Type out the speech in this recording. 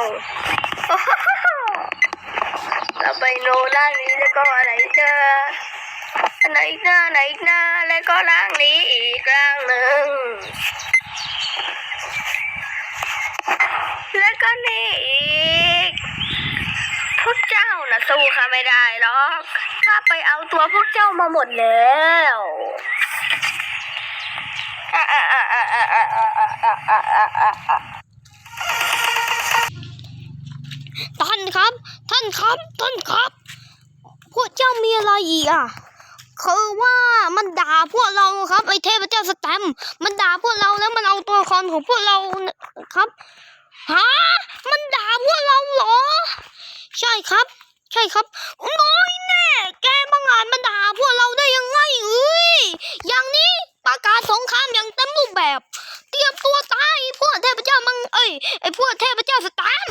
นูโอ้โหแล้วไปโนล่างนี้แล้วก็อะไรเจอไหนหน้าไหนหน้าแล้วก็ล่างนี้อีกล่างหนึ่งแล้วก็นี่อีก พวกเจ้าน่ะสู้ข้าไม่ได้หรอกข้าไปเอาตัวพวกเจ้ามาหมดแล้วอะอะอะอะอะอะอะอะอะอะอะอะอะ ท่าน ครับ ท่านครับ ท่านครับ พวกเจ้ามีอะไรอีกอะคือว่ามันด่าพวกเราครับไอเทพเจ้าสแตมมันด่าพวกเราแล้วมันเอาตัวละครของพวกเราครับฮะมันด่าพวกเราเหรอ ใช่ครับ ใช่ครับน้อยแน่แกบังอาจมาด่าพวกเราได้ยังไงเอ้ยอย่างนี้ประกาศสงครามอย่างเต็มรูปแบบ เตรียมตัวตายพวกเทพเจ้ามังเอ้ยไอพวกเทพเจ้าสแตม